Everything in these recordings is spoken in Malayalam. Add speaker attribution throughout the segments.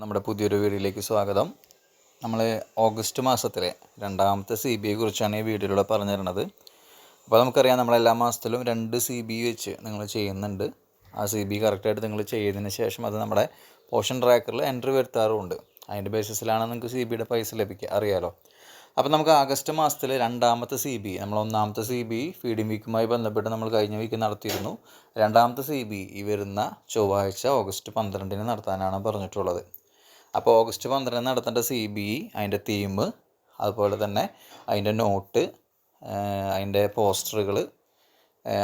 Speaker 1: നമ്മുടെ പുതിയൊരു വീഡിയോയിലേക്ക് സ്വാഗതം. നമ്മൾ ഓഗസ്റ്റ് മാസത്തിലെ രണ്ടാമത്തെ സി ബി ഐയെ കുറിച്ചാണ് ഈ വീഡിയോയിലൂടെ പറഞ്ഞു തരുന്നത് അപ്പോൾ നമുക്കറിയാം നമ്മൾ എല്ലാ മാസത്തിലും രണ്ട് സി ബി വെച്ച് നിങ്ങൾ ചെയ്യുന്നുണ്ട്. ആ സി ബി കറക്റ്റായിട്ട് നിങ്ങൾ ചെയ്തതിന് ശേഷം അത് നമ്മുടെ പോഷൻ ട്രാക്കറിൽ എൻട്രി വരുത്താറുമുണ്ട്. അതിന്റെ ബേസിസിലാണ് നിങ്ങൾക്ക് സി ബിയുടെ പൈസ ലഭിക്കുക. അറിയാലോ? അപ്പോൾ നമുക്ക് ആഗസ്റ്റ് മാസത്തിൽ രണ്ടാമത്തെ സി ബി നമ്മൾ ഒന്നാമത്തെ സി ബി ഫീഡിംഗ് വീക്കുമായി ബന്ധപ്പെട്ട് നമ്മൾ കഴിഞ്ഞ വീക്ക് നടത്തിയിരുന്നു. രണ്ടാമത്തെ സി ബി ഈ വരുന്ന ചൊവ്വാഴ്ച ഓഗസ്റ്റ് പന്ത്രണ്ടിന് നടത്താനാണ് പറഞ്ഞിട്ടുള്ളത്. അപ്പോൾ ഓഗസ്റ്റ് പന്ത്രണ്ടിന് നടത്തേണ്ട സി ബി അതിന്റെ തീം അതുപോലെ തന്നെ അതിന്റെ നോട്ട് അതിന്റെ പോസ്റ്ററുകൾ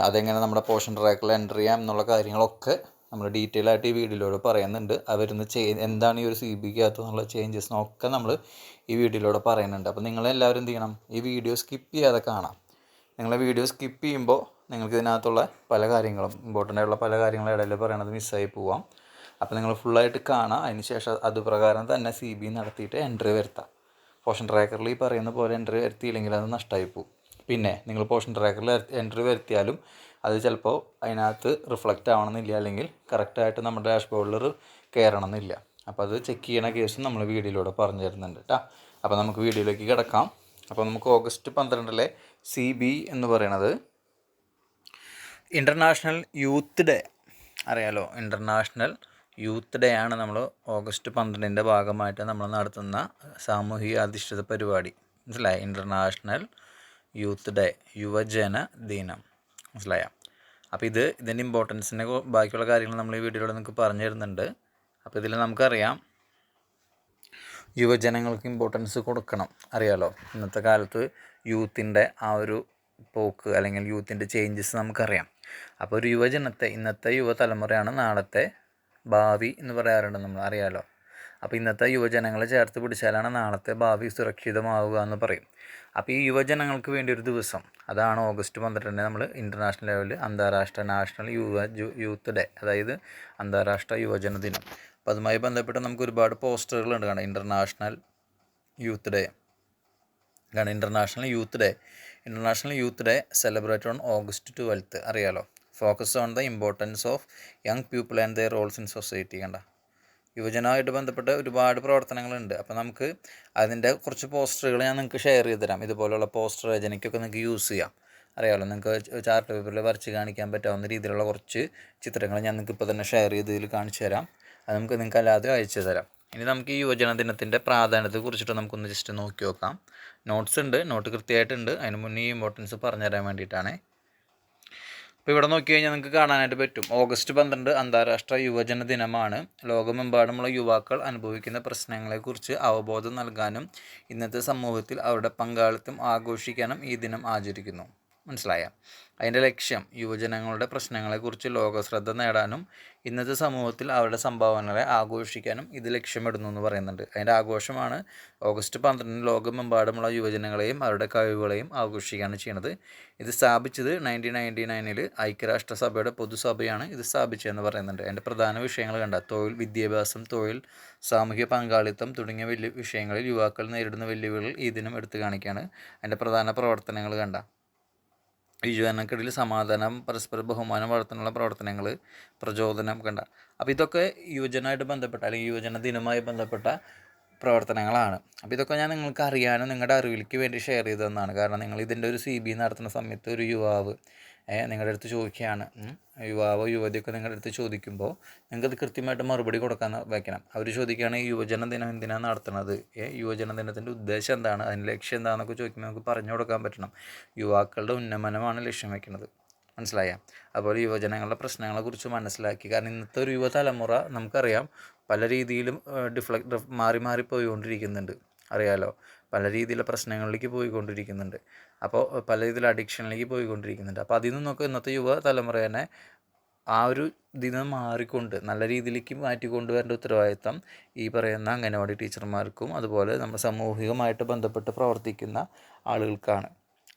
Speaker 1: അതെങ്ങനെ നമ്മുടെ പോഷൻ ട്രാക്കിൽ എന്റർ ചെയ്യാം എന്നുള്ള കാര്യങ്ങളൊക്കെ നമ്മൾ ഡീറ്റെയിൽ ആയിട്ട് ഈ വീഡിയോയിലൂടെ പറയുന്നുണ്ട്. അവരുന്ന് ചെയ് എന്താണ് ഈ ഒരു സി ബിക്കകത്ത് എന്നുള്ള ചേഞ്ചസിനൊക്കെ നമ്മൾ ഈ വീഡിയോയിലൂടെ പറയുന്നുണ്ട്. അപ്പോൾ നിങ്ങളെല്ലാവരും എന്ത് ചെയ്യണം? ഈ വീഡിയോ സ്കിപ്പ് ചെയ്യാതെ കാണാം. നിങ്ങൾ വീഡിയോ സ്കിപ്പ് ചെയ്യുമ്പോൾ നിങ്ങൾക്ക് ഇതിനകത്തുള്ള പല കാര്യങ്ങളും ഇമ്പോർട്ടന്റ് ആയിട്ടുള്ള പല കാര്യങ്ങളും ഇടയിൽ പറയണത് മിസ്സായി പോവാം. അപ്പോൾ നിങ്ങൾ ഫുള്ളായിട്ട് കാണാം. അതിന് ശേഷം അതുപ്രകാരം തന്നെ സി ബി നടത്തിയിട്ട് എൻട്രി വരുത്താം. പോഷൻ ട്രാക്കറിൽ ഈ പറയുന്ന പോലെ എൻട്രി വരുത്തിയില്ലെങ്കിൽ അത് നഷ്ടമായി പോകും പിന്നെ നിങ്ങൾ പോഷൻ ട്രാക്കറിൽ എൻട്രി വരുത്തിയാലും അത് ചിലപ്പോൾ അതിനകത്ത് റിഫ്ലക്റ്റ് ആവണമെന്നില്ല. അല്ലെങ്കിൽ കറക്റ്റായിട്ട് നമ്മുടെ ഡാഷ്ബോർഡിൽ കയറണമെന്നില്ല അപ്പോൾ അത് ചെക്ക് ചെയ്യണ കേസ് നമ്മൾ വീഡിയോയിലൂടെ പറഞ്ഞു തരുന്നുണ്ട് കേട്ടോ അപ്പോൾ നമുക്ക് വീഡിയോയിലേക്ക് കിടക്കാം. അപ്പോൾ നമുക്ക് ഓഗസ്റ്റ് പന്ത്രണ്ടിലെ സി ബി എന്ന് പറയണത് ഇന്റർനാഷണൽ യൂത്ത് ഡേ അറിയാലോ? ഇന്റർനാഷണൽ യൂത്ത് ഡേ ആണ് നമ്മൾ ഓഗസ്റ്റ് പന്ത്രണ്ടിന്റെ ഭാഗമായിട്ട് നമ്മൾ നടത്തുന്ന സാമൂഹിക അധിഷ്ഠിത പരിപാടി. മനസ്സിലായ? ഇന്റർനാഷണൽ യൂത്ത് ഡേ യുവജന ദിനം. മനസ്സിലായ? അപ്പോൾ ഇത് ഇതിന്റെ ഇമ്പോർട്ടൻസിനെ ബാക്കിയുള്ള കാര്യങ്ങൾ നമ്മൾ ഈ വീഡിയോയിലൂടെ നിങ്ങൾക്ക് പറഞ്ഞു തരുന്നുണ്ട്. അപ്പോൾ ഇതിൽ നമുക്കറിയാം. യുവജനങ്ങൾക്ക് ഇമ്പോർട്ടൻസ് കൊടുക്കണം. അറിയാലോ? ഇന്നത്തെ കാലത്ത് യൂത്തിന്റെ ആ ഒരു പോക്ക് അല്ലെങ്കിൽ യൂത്തിന്റെ ചേഞ്ചസ് നമുക്കറിയാം. അപ്പോൾ ഒരു യുവജനത്തെ ഇന്നത്തെ യുവതലമുറയാണ് നാളത്തെ ഭാവി എന്ന് പറയാറുണ്ട് നമ്മൾ അറിയാലോ? അപ്പോൾ ഇന്നത്തെ യുവജനങ്ങളെ ചേർത്ത് പിടിച്ചാലാണ് നാളത്തെ ഭാവി സുരക്ഷിതമാവുക എന്ന് പറയും. അപ്പോൾ ഈ യുവജനങ്ങൾക്ക് വേണ്ടി ഒരു ദിവസം അതാണ് ഓഗസ്റ്റ് പന്ത്രണ്ടിന് നമ്മൾ ഇന്റർനാഷണൽ ലെവലിൽ അന്താരാഷ്ട്ര നാഷണൽ യുവ യൂത്ത് ഡേ അതായത് അന്താരാഷ്ട്ര യുവജന ദിനം. അപ്പോൾ അതുമായി ബന്ധപ്പെട്ട് നമുക്ക് ഒരുപാട് പോസ്റ്ററുകളുണ്ട് കാണാം. ഇന്റർനാഷണൽ യൂത്ത് ഡേ കാരണം international youth day international youth day celebrate on August twelfth അറിയാലോ? Focus on the importance of young people and their roles in society കണ്ട? യുവജനമായിട്ട് ബന്ധപ്പെട്ട ഒരുപാട് പ്രവർത്തനങ്ങളുണ്ട്. അപ്പോൾ നമുക്ക് അതിന്റെ കുറച്ച് പോസ്റ്ററുകൾ ഞാൻ നിങ്ങൾക്ക് ഷെയർ ചെയ്ത് തരാം. ഇതുപോലുള്ള പോസ്റ്റർ രചനയ്ക്കൊക്കെ നിങ്ങൾക്ക് യൂസ് ചെയ്യാം. അറിയാമല്ലോ നിങ്ങൾക്ക് ചാർട്ട് പേപ്പറിൽ വരച്ച് കാണിക്കാൻ പറ്റാവുന്ന രീതിയിലുള്ള കുറച്ച് ചിത്രങ്ങൾ ഞാൻ നിങ്ങൾക്ക് ഇപ്പോൾ തന്നെ ഷെയർ ചെയ്ത് ഇതിൽ കാണിച്ചു തരാം. അത് നമുക്ക് നിങ്ങൾക്ക് അല്ലാതെ അയച്ചു തരാം. ഇനി നമുക്ക് ഈ യുവജന ദിനത്തിന്റെ പ്രാധാന്യത്തെ കുറിച്ചിട്ട് നമുക്കൊന്ന് ജസ്റ്റ് നോക്കി നോക്കാം. നോട്ട്സ് ഉണ്ട് നോട്ട് കൃത്യമായിട്ടുണ്ട്. അതിന് മുന്നേ ഈ ഇമ്പോർട്ടൻസ് പറഞ്ഞു തരാൻ വേണ്ടിയിട്ടാണ്. ഇപ്പോൾ ഇവിടെ നോക്കി കഴിഞ്ഞാൽ നിങ്ങൾക്ക് കാണാനായിട്ട് പറ്റും. ഓഗസ്റ്റ് പന്ത്രണ്ട് അന്താരാഷ്ട്ര യുവജന ദിനമാണ് ലോകമെമ്പാടുമുള്ള യുവാക്കൾ അനുഭവിക്കുന്ന പ്രശ്നങ്ങളെക്കുറിച്ച് അവബോധം നൽകാനും ഇന്നത്തെ സമൂഹത്തിൽ അവരുടെ പങ്കാളിത്തം ആഘോഷിക്കാനും ഈ ദിനം ആചരിക്കുന്നു. മനസ്സിലായ? അതിന്റെ ലക്ഷ്യം യുവജനങ്ങളുടെ പ്രശ്നങ്ങളെക്കുറിച്ച് ലോകശ്രദ്ധ നേടാനും ഇന്നത്തെ സമൂഹത്തിൽ അവരുടെ സംഭാവനകളെ ആഘോഷിക്കാനും ഇത് ലക്ഷ്യമിടുന്നു എന്ന് പറയുന്നുണ്ട്. അതിന്റെ ആഘോഷമാണ് ഓഗസ്റ്റ് പന്ത്രണ്ടിന് ലോകമെമ്പാടുമുള്ള യുവജനങ്ങളെയും അവരുടെ കഴിവുകളെയും ആഘോഷിക്കുകയാണ് ചെയ്യുന്നത്. ഇത് സ്ഥാപിച്ചത് നയന്റീൻ നയന്റി നയനിൽ ഐക്യരാഷ്ട്രസഭയുടെ പൊതുസഭയാണ് ഇത് സ്ഥാപിച്ചതെന്ന് പറയുന്നുണ്ട്. അതിന്റെ പ്രധാന വിഷയങ്ങൾ കണ്ട തൊഴിൽ വിദ്യാഭ്യാസം തൊഴിൽ സാമൂഹ്യ പങ്കാളിത്തം തുടങ്ങിയ വലിയ വിഷയങ്ങളിൽ യുവാക്കൾ നേരിടുന്ന വെല്ലുവിളികൾ ദിനം എടുത്തു കാണിക്കുകയാണ്. അതിന്റെ പ്രധാന പ്രവർത്തനങ്ങൾ കണ്ട യുവജനങ്ങൾക്കിടയിൽ സമാധാനം പരസ്പര ബഹുമാനം വളർത്താനുള്ള പ്രവർത്തനങ്ങൾ പ്രചോദനം കണ്ട അപ്പോൾ ഇതൊക്കെ യുവജനമായിട്ട് ബന്ധപ്പെട്ട അല്ലെങ്കിൽ യുവജന ദിനമായി ബന്ധപ്പെട്ട പ്രവർത്തനങ്ങളാണ്. അപ്പോൾ ഇതൊക്കെ ഞാൻ നിങ്ങൾക്ക് അറിയാനും നിങ്ങളുടെ അറിവിലേക്ക് വേണ്ടി ഷെയർ ചെയ്തതെന്നാണ്. കാരണം നിങ്ങൾ ഇതിന്റെ ഒരു സി ബി നടത്തുന്ന സമയത്ത് ഒരു യുവാവ് നിങ്ങളുടെ അടുത്ത് ചോദിക്കുകയാണ്. യുവാവോ യുവതിയൊക്കെ നിങ്ങളുടെ അടുത്ത് ചോദിക്കുമ്പോൾ നിങ്ങൾക്കത് കൃത്യമായിട്ട് മറുപടി കൊടുക്കാൻ വയ്ക്കണം അവർ ചോദിക്കുകയാണ് യുവജന ദിനം എന്തിനാണ് നടത്തുന്നത്? യുവജന ദിനത്തിന്റെ ഉദ്ദേശം എന്താണ്? അതിന്റെ ലക്ഷ്യം എന്താണെന്നൊക്കെ ചോദിക്കുമ്പോൾ നമുക്ക് പറഞ്ഞു കൊടുക്കാൻ പറ്റണം. യുവാക്കളുടെ ഉന്നമനമാണ് ലക്ഷ്യം വയ്ക്കുന്നത് മനസ്സിലായ? അതുപോലെ യുവജനങ്ങളുടെ പ്രശ്നങ്ങളെക്കുറിച്ച് മനസ്സിലാക്കി. കാരണം ഇന്നത്തെ ഒരു യുവതലമുറ നമുക്കറിയാം പല രീതിയിലും ഡിഫ്ലക്ട് മാറി മാറി പോയിക്കൊണ്ടിരിക്കുന്നുണ്ട്. അറിയാലോ? പല രീതിയിലുള്ള പ്രശ്നങ്ങളിലേക്ക് പോയിക്കൊണ്ടിരിക്കുന്നുണ്ട്. അപ്പോൾ പല രീതിയിൽ അഡിക്ഷനിലേക്ക് പോയിക്കൊണ്ടിരിക്കുന്നുണ്ട്. അപ്പോൾ അതിൽ നിന്നൊക്കെ ഇന്നത്തെ യുവ തലമുറ തന്നെ ആ ഒരു ദിനം മാറിക്കൊണ്ട് നല്ല രീതിയിലേക്ക് മാറ്റിക്കൊണ്ടുവരേണ്ട ഉത്തരവാദിത്തം ഈ പറയുന്ന അംഗനവാടി ടീച്ചർമാർക്കും അതുപോലെ നമ്മുടെ സാമൂഹികമായിട്ട് ബന്ധപ്പെട്ട് പ്രവർത്തിക്കുന്ന ആളുകൾക്കാണ്.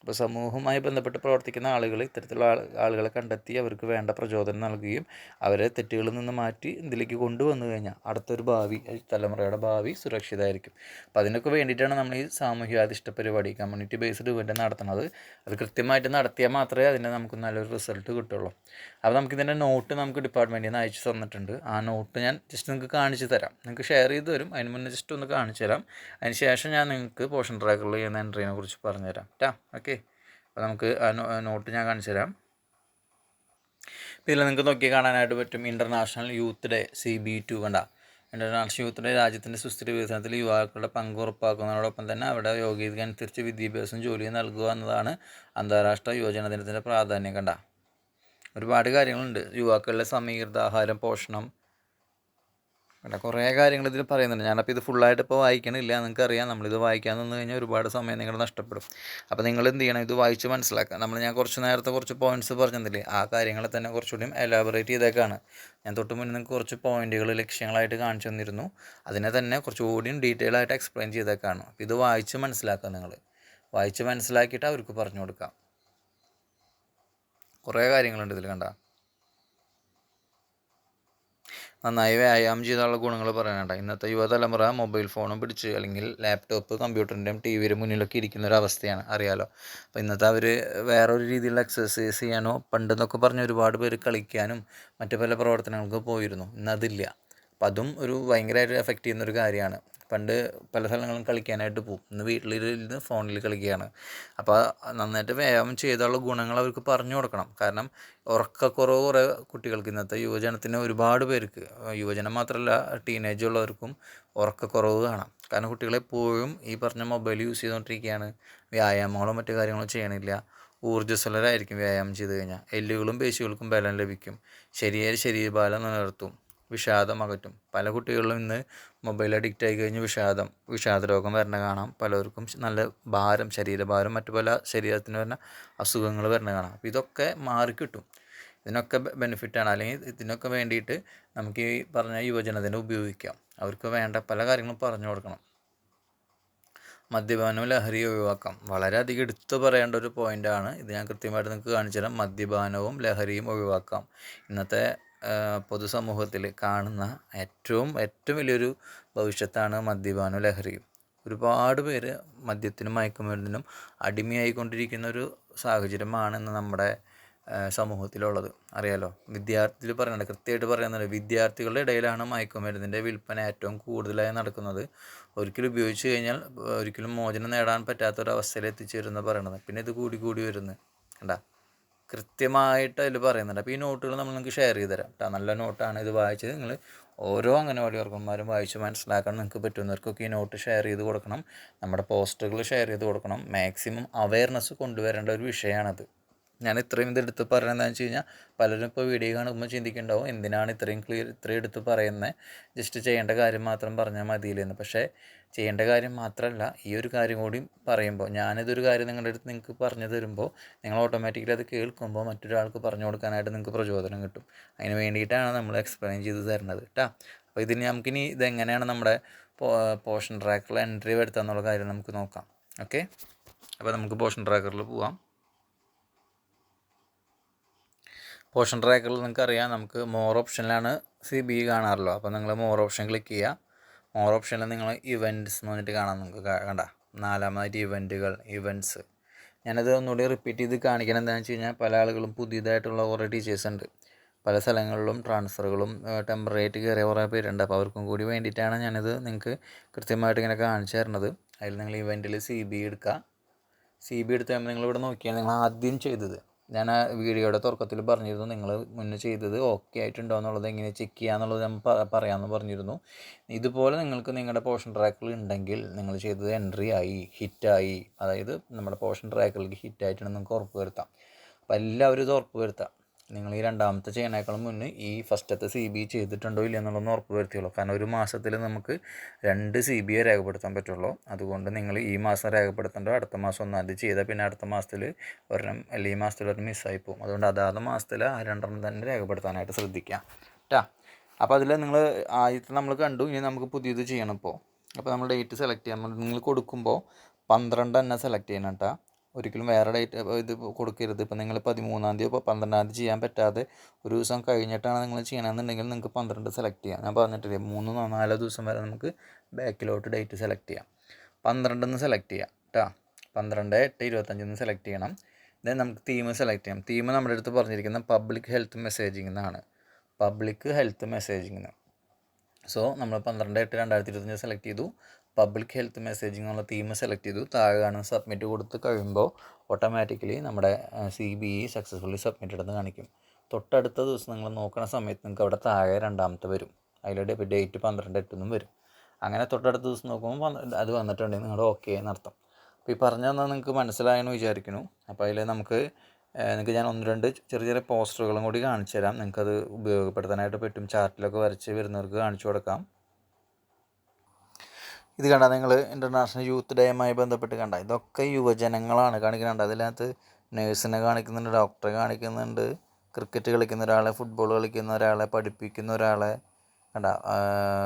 Speaker 1: അപ്പോൾ സമൂഹവുമായി ബന്ധപ്പെട്ട് പ്രവർത്തിക്കുന്ന ആളുകൾ ഇത്തരത്തിലുള്ള ആൾ ആളുകളെ കണ്ടെത്തി അവർക്ക് വേണ്ട പ്രചോദനം നൽകുകയും അവരെ തെറ്റുകളിൽ നിന്ന് മാറ്റി ഇതിലേക്ക് കൊണ്ടുവന്നു കഴിഞ്ഞാൽ അടുത്തൊരു ഭാവി തലമുറയുടെ ഭാവി സുരക്ഷിതമായിരിക്കും അപ്പോൾ അതിനൊക്കെ വേണ്ടിയിട്ടാണ് നമ്മൾ ഈ സാമൂഹ്യാധിഷ്ഠ പരിപാടി കമ്മ്യൂണിറ്റി ബേസ്ഡ് ഇവന്റ് നടത്തുന്നത്. അത് കൃത്യമായിട്ട് നടത്തിയാൽ മാത്രമേ അതിന്റെ നമുക്ക് നല്ലൊരു റിസൾട്ട് കിട്ടുള്ളൂ. അപ്പോൾ നമുക്കിതിന്റെ നോട്ട് നമുക്ക് ഡിപ്പാർട്ട്മെന്റിൽ നിന്ന് അയച്ചു തന്നിട്ടുണ്ട്. ആ നോട്ട് ഞാൻ ജസ്റ്റ് നിങ്ങൾക്ക് കാണിച്ചു തരാം. നിങ്ങൾക്ക് ഷെയർ ചെയ്ത് തരും. അതിന് മുന്നേ ജസ്റ്റ് ഒന്ന് കാണിച്ചു തരാം. അതിന് ശേഷം ഞാൻ നിങ്ങൾക്ക് പോഷൻ ട്രാക്കറിൽ ചെയ്യുന്ന എൻട്രീനെ കുറിച്ച് പറഞ്ഞുതരാം ടാ ഓക്കെ അപ്പോൾ നമുക്ക് ആ നോട്ട് ഞാൻ കാണിച്ചു തരാം. ഇതിൽ നിങ്ങൾക്ക് നോക്കി കാണാനായിട്ട് പറ്റും international youth day C B to കണ്ട. ഇന്റർനാഷണൽ യൂത്ത് ഡേ രാജ്യത്തിന്റെ സുസ്ഥിര വികസനത്തിൽ യുവാക്കളുടെ പങ്ക് ഉറപ്പാക്കുന്നതിനോടൊപ്പം തന്നെ അവരുടെ യോഗ്യതയ്ക്കനുസരിച്ച് വിദ്യാഭ്യാസം ജോലിയും നൽകുക എന്നതാണ് അന്താരാഷ്ട്ര യുവജന ദിനത്തിന്റെ പ്രാധാന്യം കണ്ട. ഒരുപാട് കാര്യങ്ങളുണ്ട്. യുവാക്കളുടെ സമീകൃത ആഹാരം പോഷണം കണ്ട കുറേ കാര്യങ്ങൾ ഇതിൽ പറയുന്നുണ്ട്. ഞാനപ്പോൾ ഇത് ഫുള്ളായിട്ട് ഇപ്പോൾ വായിക്കണില്ല. നിങ്ങൾക്ക് അറിയാം നമ്മളിത് വായിക്കാൻ നിന്ന് കഴിഞ്ഞാൽ ഒരുപാട് സമയം നിങ്ങൾ നഷ്ടപ്പെടും. അപ്പോൾ നിങ്ങൾ എന്ത് ചെയ്യണം? ഇത് വായിച്ച് മനസ്സിലാക്കുക. നമ്മൾ ഞാൻ കുറച്ച് നേരത്തെ കുറച്ച് പോയിന്റ്സ് പറഞ്ഞതില്ലേ ആ കാര്യങ്ങളെ തന്നെ കുറച്ചുകൂടി എലാബറേറ്റ് ചെയ്തേക്കാണ്. ഞാൻ തൊട്ട് മുന്നേ നിങ്ങൾക്ക് കുറച്ച് പോയിന്റുകൾ ലക്ഷ്യങ്ങളായിട്ട് കാണിച്ചു തന്നിരുന്നു. അതിനെ തന്നെ കുറച്ചുകൂടിയും ഡീറ്റെയിൽ ആയിട്ട് എക്സ്പ്ലെയിൻ ചെയ്തേക്കാണ്. അപ്പോൾ ഇത് വായിച്ച് മനസ്സിലാക്കുക നിങ്ങൾ വായിച്ച് മനസ്സിലാക്കിയിട്ട് അവർക്ക് പറഞ്ഞു കൊടുക്കാം. കുറേ കാര്യങ്ങളുണ്ട് ഇതിൽ കണ്ട. നന്നായി വ്യായാമം ചെയ്താലുള്ള ഗുണങ്ങൾ പറയാനുണ്ട് ഇന്നത്തെ യുവതലമുറ മൊബൈൽ ഫോണും പിടിച്ച് അല്ലെങ്കിൽ ലാപ്ടോപ്പ് കമ്പ്യൂട്ടറിന്റെയും ടി വിയുടെ മുന്നിലൊക്കെ ഇരിക്കുന്ന ഒരു അവസ്ഥയാണ്. അറിയാലോ? അപ്പോൾ ഇന്നത്തെ അവർ വേറൊരു രീതിയിലുള്ള എക്സസൈസ് ചെയ്യാനോ പണ്ടെന്നൊക്കെ പറഞ്ഞ് ഒരുപാട് പേര് കളിക്കാനും മറ്റു പല പ്രവർത്തനങ്ങൾക്ക് പോയിരുന്നു. ഇന്നതില്ല അപ്പം അതും ഒരു ഭയങ്കരമായിട്ട് എഫക്റ്റ് ചെയ്യുന്ന ഒരു കാര്യമാണ്. പണ്ട് പല സ്ഥലങ്ങളും കളിക്കാനായിട്ട് പോകും ഇന്ന് വീട്ടിലിരുന്ന് ഫോണിൽ കളിക്കുകയാണ്. അപ്പോൾ നന്നായിട്ട് വ്യായാമം ചെയ്താലുള്ള ഗുണങ്ങൾ അവർക്ക് പറഞ്ഞു കൊടുക്കണം. കാരണം ഉറക്കക്കുറവ് കുറേ കുട്ടികൾക്ക് ഇന്നത്തെ യുവജനത്തിന് ഒരുപാട് പേർക്ക് യുവജനം മാത്രമല്ല ടീനേജ് ഉള്ളവർക്കും ഉറക്കക്കുറവ് കാണാം. കാരണം കുട്ടികളെപ്പോഴും ഈ പറഞ്ഞ മൊബൈൽ യൂസ് ചെയ്തുകൊണ്ടിരിക്കുകയാണ്. വ്യായാമങ്ങളോ മറ്റു കാര്യങ്ങളോ ചെയ്യണില്ല. ഊർജസ്വലരായിരിക്കും വ്യായാമം ചെയ്ത് കഴിഞ്ഞാൽ. എല്ലുകളും പേശികൾക്കും ബലം ലഭിക്കും. ശരിയായ ശരീരബലം നിലനിർത്തും. വിഷാദം അകറ്റും. പല കുട്ടികളിലും ഇന്ന് മൊബൈൽ അഡിക്റ്റ് ആയി കഴിഞ്ഞ് വിഷാദം വിഷാദരോഗം വരണ കാണാം. പലർക്കും നല്ല ഭാരം ശരീരഭാരം മറ്റു പല ശരീരത്തിന് വരുന്ന അസുഖങ്ങൾ വരണ കാണാം. അപ്പോൾ ഇതൊക്കെ മാറിക്കിട്ടും ഇതിനൊക്കെ ബെനിഫിറ്റാണ് അല്ലെങ്കിൽ ഇതിനൊക്കെ വേണ്ടിയിട്ട് നമുക്ക് ഈ പറഞ്ഞ യുവജനത്തിനെ ഉപയോഗിക്കാം. അവർക്ക് വേണ്ട പല കാര്യങ്ങളും പറഞ്ഞു കൊടുക്കണം. മദ്യപാനവും ലഹരി ഒഴിവാക്കാം. വളരെയധികം എടുത്തു പറയേണ്ട ഒരു പോയിന്റാണ് ഇത് ഞാൻ കൃത്യമായിട്ട് നിങ്ങൾക്ക് കാണിച്ചു തരാം മദ്യപാനവും ലഹരിയും ഒഴിവാക്കാം. ഇന്നത്തെ പൊതുസമൂഹത്തിൽ കാണുന്ന ഏറ്റവും ഏറ്റവും വലിയൊരു ഭവിഷ്യത്താണ് മദ്യപാനവും ലഹരിയും. ഒരുപാട് പേര് മദ്യത്തിനും മയക്കുമരുന്നിനും അടിമയായിക്കൊണ്ടിരിക്കുന്ന ഒരു സാഹചര്യമാണെന്ന് നമ്മുടെ സമൂഹത്തിലുള്ളത്. അറിയാലോ? വിദ്യാർത്ഥികൾ പറയുന്നുണ്ട് കൃത്യമായിട്ട് പറയുന്നുണ്ട്. വിദ്യാർത്ഥികളുടെ ഇടയിലാണ് മയക്കുമരുന്നിന്റെ വിൽപ്പന ഏറ്റവും കൂടുതലായി നടക്കുന്നത്. ഒരിക്കലും ഉപയോഗിച്ച് കഴിഞ്ഞാൽ ഒരിക്കലും മോചനം നേടാൻ പറ്റാത്തൊരവസ്ഥയിൽ എത്തിച്ചേരുന്ന പറയണത് പിന്നെ ഇത് കൂടി കൂടി വരുന്നത് കണ്ടാ? കൃത്യമായിട്ട് അതിൽ പറയുന്നുണ്ട്. അപ്പോൾ ഈ നോട്ടുകൾ നമ്മൾ നിങ്ങൾക്ക് ഷെയർ ചെയ്ത് തരാം കേട്ടോ നല്ല നോട്ടാണ് ഇത് വായിച്ചത്. നിങ്ങൾ ഓരോ അംഗനവാടി വർക്കന്മാരും വായിച്ച് മനസ്സിലാക്കാൻ നിങ്ങൾക്ക് പറ്റുന്നവർക്കൊക്കെ ഈ നോട്ട് ഷെയർ ചെയ്ത് കൊടുക്കണം. നമ്മുടെ പോസ്റ്ററുകൾ ഷെയർ ചെയ്ത് കൊടുക്കണം. മാക്സിമം അവയർനെസ് കൊണ്ടുവരേണ്ട ഒരു വിഷയമാണത് ഞാൻ ഇത്രയും ഇത് എടുത്ത് പറയുന്നത് എന്താണെന്ന് വെച്ച് കഴിഞ്ഞാൽ പലരും ഇപ്പോൾ വീഡിയോ കാണുമ്പോൾ ചിന്തിക്കുന്നുണ്ടാവും എന്തിനാണ് ഇത്രയും ക്ലിയർ ഇത്രയും എടുത്ത് പറയുന്നത് ജസ്റ്റ് ചെയ്യേണ്ട കാര്യം മാത്രം പറഞ്ഞാൽ മതിയില്ലെന്ന്. പക്ഷേ ചെയ്യേണ്ട കാര്യം മാത്രമല്ല ഈ ഒരു കാര്യം കൂടി പറയുമ്പോൾ ഞാനിതൊരു കാര്യം നിങ്ങളുടെ അടുത്ത് നിങ്ങൾക്ക് പറഞ്ഞു തരുമ്പോൾ നിങ്ങൾ ഓട്ടോമാറ്റിക്കലി അത് കേൾക്കുമ്പോൾ മറ്റൊരാൾക്ക് പറഞ്ഞു കൊടുക്കാനായിട്ട് നിങ്ങൾക്ക് പ്രചോദനം കിട്ടും. അതിന് വേണ്ടിയിട്ടാണ് നമ്മൾ എക്സ്പ്ലെയിൻ ചെയ്ത് തരുന്നത് കേട്ടോ അപ്പോൾ ഇതിന് നമുക്കിനി ഇതെങ്ങനെയാണ് നമ്മുടെ പോഷൻ ട്രാക്കറിൽ എൻട്രി വരുത്താന്നുള്ള കാര്യം നമുക്ക് നോക്കാം. ഓക്കെ അപ്പോൾ നമുക്ക് പോഷൻ ട്രാക്കറിൽ പോവാം. പോഷൻ ട്രാക്കിൽ നിങ്ങൾക്ക് അറിയാം നമുക്ക് മോർ ഓപ്ഷനിലാണ് സി ബി കാണാറല്ലോ അപ്പോൾ നിങ്ങൾ മോർ ഓപ്ഷൻ ക്ലിക്ക് ചെയ്യുക. മോർ ഓപ്ഷനിൽ നിങ്ങൾ ഇവന്റ്സ് എന്ന് പറഞ്ഞിട്ട് കാണാം നിങ്ങൾക്ക് കണ്ട? നാലാമതായിട്ട് ഇവന്റുകൾ ഇവന്റ്സ് ഞാനത് ഒന്നുകൂടി റിപ്പീറ്റ് ചെയ്ത് കാണിക്കണം. എന്താണെന്ന് വെച്ച് കഴിഞ്ഞാൽ പല ആളുകളും പുതിയതായിട്ടുള്ള കുറേ ടീച്ചേഴ്സ് ഉണ്ട്. പല സ്ഥലങ്ങളിലും ട്രാൻസ്ഫറുകളും ടെമ്പറേറ്റ് കയറിയ കുറേ പേരുണ്ട്. അപ്പോൾ അവർക്കും കൂടി വേണ്ടിയിട്ടാണ് ഞാനിത് നിങ്ങൾക്ക് കൃത്യമായിട്ട് ഇങ്ങനെ കാണിച്ചു തരുന്നത്. അതിൽ നിങ്ങൾ ഇവന്റിൽ സി ബി എടുക്കുക. സി ബി എടുത്ത് കഴിയുമ്പോൾ നിങ്ങളിവിടെ നോക്കിയാൽ നിങ്ങൾ ആദ്യം ചെയ്തത് ഞാൻ ആ വീഡിയോയുടെ തുടക്കത്തിൽ പറഞ്ഞിരുന്നു നിങ്ങൾ മുന്നേ ചെയ്തത് ഓക്കെ ആയിട്ടുണ്ടോ എന്നുള്ളത് എങ്ങനെ ചെക്ക് ചെയ്യാന്നുള്ളത് ഞാൻ പറയാമെന്ന് പറഞ്ഞിരുന്നു. ഇതുപോലെ നിങ്ങൾക്ക് നിങ്ങളുടെ പോർഷൻ ട്രാക്കിൽ ഉണ്ടെങ്കിൽ നിങ്ങൾ ചെയ്തത് എൻട്രി ആയി ഹിറ്റായി അതായത് നമ്മുടെ പോർഷൻ ട്രാക്കിലേക്ക് ഹിറ്റായിട്ടുണ്ടെന്ന് നിങ്ങൾക്ക് ഉറപ്പ് വരുത്താം. അപ്പോൾ എല്ലാവരും ഇത് ഉറപ്പ് വരുത്താം. നിങ്ങൾ ഈ രണ്ടാമത്തെ ചെയ്യണേക്കാളും മുന്നേ ഈ ഫസ്റ്റത്തെ സി ബി ചെയ്തിട്ടുണ്ടോ ഇല്ല എന്നുള്ളതൊന്ന് ഉറപ്പ് വരുത്തിയുള്ളൂ കാരണം ഒരു മാസത്തിൽ നമുക്ക് രണ്ട് സി ബിയെ രേഖപ്പെടുത്താൻ പറ്റുള്ളൂ. അതുകൊണ്ട് നിങ്ങൾ ഈ മാസം രേഖപ്പെടുത്തേണ്ടോ അടുത്ത മാസം ഒന്നാം തീയതി ചെയ്താൽ പിന്നെ അടുത്ത മാസത്തിൽ ഒരെണ്ണം അല്ലെങ്കിൽ ഈ മാസത്തിൽ ഒരെണ്ണം മിസ്സായി പോകും. അതുകൊണ്ട് അതാത് മാസത്തിൽ ആ രണ്ടെണ്ണം തന്നെ രേഖപ്പെടുത്താനായിട്ട് ശ്രദ്ധിക്കാം. കേട്ടാ അപ്പോൾ അതിൽ നിങ്ങൾ ആദ്യത്തെ നമ്മൾ കണ്ടു ഇനി നമുക്ക് പുതിയത് ചെയ്യണം ഇപ്പോൾ അപ്പോൾ നമ്മൾ ഡേറ്റ് സെലക്ട് ചെയ്യാൻ നിങ്ങൾ കൊടുക്കുമ്പോൾ പന്ത്രണ്ട് തന്നെ സെലക്ട് ചെയ്യണം കേട്ടോ ഒരിക്കലും വേറെ ഡേറ്റ് ഇത് കൊടുക്കരുത്. ഇപ്പം നിങ്ങൾ പതിമൂന്നാം തീയതി പന്ത്രണ്ടാം തീയതി ചെയ്യാൻ പറ്റാതെ ഒരു ദിവസം കഴിഞ്ഞിട്ടാണ് നിങ്ങൾ ചെയ്യണമെന്നുണ്ടെങ്കിൽ നിങ്ങൾക്ക് പന്ത്രണ്ട് സെലക്ട് ചെയ്യാം. ഞാൻ പറഞ്ഞിട്ടില്ലേ മൂന്നോ നാലോ ദിവസം വരെ നമുക്ക് ബാക്കിലോട്ട് ഡേറ്റ് സെലക്ട് ചെയ്യാം. പന്ത്രണ്ടെന്ന് സെലക്ട് ചെയ്യാം കേട്ടോ പന്ത്രണ്ട് എട്ട് ഇരുപത്തഞ്ചെന്ന് സെലക്ട് ചെയ്യണം. ദെൻ നമുക്ക് തീം സെലക്ട് ചെയ്യാം. തീം നമ്മുടെ അടുത്ത് പറഞ്ഞിരിക്കുന്ന പബ്ലിക് ഹെൽത്ത് മെസ്സേജിംഗ് എന്നാണ് പബ്ലിക് ഹെൽത്ത് മെസ്സേജിംഗ് സോ നമ്മൾ പന്ത്രണ്ട് എട്ട് രണ്ടായിരത്തി ഇരുപത്തഞ്ച് സെലക്ട് ചെയ്തു. പബ്ലിക് ഹെൽത്ത് മെസ്സേജിംഗ് എന്നുള്ള തീം സെലക്ട് ചെയ്തു. താഴെ കാണുന്ന സബ്മിറ്റ് കൊടുത്ത് കഴിയുമ്പോൾ ഓട്ടോമാറ്റിക്കലി നമ്മുടെ C B E successfully submitted എന്ന് കാണിക്കും. തൊട്ടടുത്ത ദിവസം നിങ്ങൾ നോക്കുന്ന സമയത്ത് നിങ്ങൾക്ക് അവിടെ താഴെ രണ്ടാമത്തെ വരും. അതിൽ ഡേറ്റ് പന്ത്രണ്ട് എട്ടെന്നും വരും. അങ്ങനെ തൊട്ടടുത്ത ദിവസം നോക്കുമ്പോൾ അത് വന്നിട്ടുണ്ടെങ്കിൽ നിങ്ങളുടെ ഓക്കെ എന്നർത്ഥം അപ്പോൾ ഈ പറഞ്ഞു തന്നാൽ നിങ്ങൾക്ക് മനസ്സിലായെന്ന് വിചാരിക്കുന്നു. അപ്പോൾ അതിൽ നമുക്ക് നിങ്ങൾക്ക് ഞാൻ ഒന്ന് രണ്ട് ചെറിയ ചെറിയ പോസ്റ്ററുകളും കൂടി കാണിച്ചു തരാം. നിങ്ങൾക്കത് ഉപയോഗപ്പെടുത്താനായിട്ട് പറ്റും. ചാർട്ടിലൊക്കെ വരച്ച് വരുന്നവർക്ക് കാണിച്ചു കൊടുക്കാം. ഇത് കണ്ട നിങ്ങൾ ഇന്റർനാഷണൽ യൂത്ത് ഡേയുമായി ബന്ധപ്പെട്ട് കണ്ട. ഇതൊക്കെ യുവജനങ്ങളാണ് കാണിക്കുന്നുണ്ട്. അതിനകത്ത് നേഴ്സിനെ കാണിക്കുന്നുണ്ട് ഡോക്ടറെ കാണിക്കുന്നുണ്ട് ക്രിക്കറ്റ് കളിക്കുന്ന ഒരാളെ ഫുട്ബോൾ കളിക്കുന്ന ഒരാളെ പഠിപ്പിക്കുന്ന ഒരാളെ കണ്ട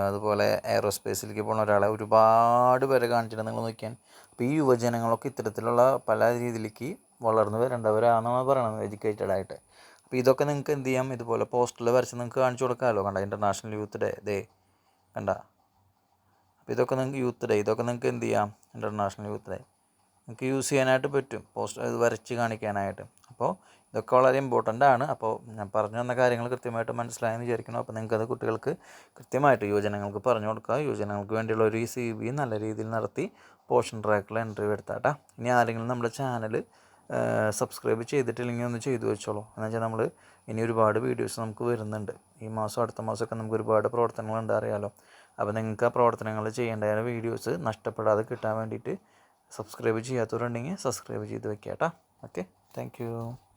Speaker 1: അതുപോലെ എയറോസ്പേസിലേക്ക് പോകുന്ന ഒരാളെ ഒരുപാട് പേരെ കാണിച്ചിട്ടുണ്ട് നിങ്ങൾ നോക്കിയാൽ. അപ്പോൾ ഈ യുവജനങ്ങളൊക്കെ ഇത്തരത്തിലുള്ള പല രീതിയിലേക്ക് വളർന്നു വരേണ്ടവരാണെന്നാണ് പറയണത് എഡ്യൂക്കേറ്റഡ് ആയിട്ട്. അപ്പോൾ ഇതൊക്കെ നിങ്ങൾക്ക് എന്ത് ചെയ്യാം? ഇതുപോലെ പോസ്റ്ററിൽ വരച്ച് നിങ്ങൾക്ക് കാണിച്ചു കൊടുക്കാമല്ലോ കണ്ട ഇന്റർനാഷണൽ യൂത്ത് ഡേ ദേ കണ്ട. അപ്പോൾ ഇതൊക്കെ നിങ്ങൾക്ക് യൂത്ത് ഡേ ഇതൊക്കെ നിങ്ങൾക്ക് എന്ത് ചെയ്യാം? ഇന്റർനാഷണൽ യൂത്ത് ഡേ നിങ്ങൾക്ക് യൂസ് ചെയ്യാനായിട്ട് പറ്റും. പോസ്റ്റർ ഇത് വരച്ച് കാണിക്കാനായിട്ട്. അപ്പോൾ ഇതൊക്കെ വളരെ ഇമ്പോർട്ടന്റ് ആണ്. അപ്പോൾ ഞാൻ പറഞ്ഞു തന്ന കാര്യങ്ങൾ കൃത്യമായിട്ട് മനസ്സിലായെന്ന് വിചാരിക്കണം അപ്പോൾ നിങ്ങൾക്കത് കുട്ടികൾക്ക് കൃത്യമായിട്ട് യുവജനങ്ങൾക്ക് പറഞ്ഞു കൊടുക്കുക. യുവജനങ്ങൾക്ക് വേണ്ടിയുള്ള ഒരു സി ബി നല്ല രീതിയിൽ നടത്തി പോഷൻ ട്രാക്കിൽ എൻട്രി വരുത്താട്ടാ ഇനി ആരെങ്കിലും നമ്മുടെ ചാനൽ സബ്സ്ക്രൈബ് ചെയ്തിട്ടില്ലെങ്കിൽ ഒന്ന് ചെയ്തു വെച്ചോളൂ. എന്ന് വെച്ചാൽ നമ്മൾ ഇനി ഒരുപാട് വീഡിയോസ് നമുക്ക് വരുന്നുണ്ട്. ഈ മാസം അടുത്ത മാസമൊക്കെ നമുക്ക് ഒരുപാട് പ്രവർത്തനങ്ങളുണ്ട്. അറിയാലോ. അപ്പോൾ നിങ്ങൾക്ക് ആ പ്രവർത്തനങ്ങൾ ചെയ്യേണ്ടതായ വീഡിയോസ് നഷ്ടപ്പെടാതെ കിട്ടാൻ വേണ്ടിയിട്ട് സബ്സ്ക്രൈബ് ചെയ്യാത്തവരുണ്ടെങ്കിൽ സബ്സ്ക്രൈബ് ചെയ്ത് വെക്കാം കേട്ടോ. Okay thank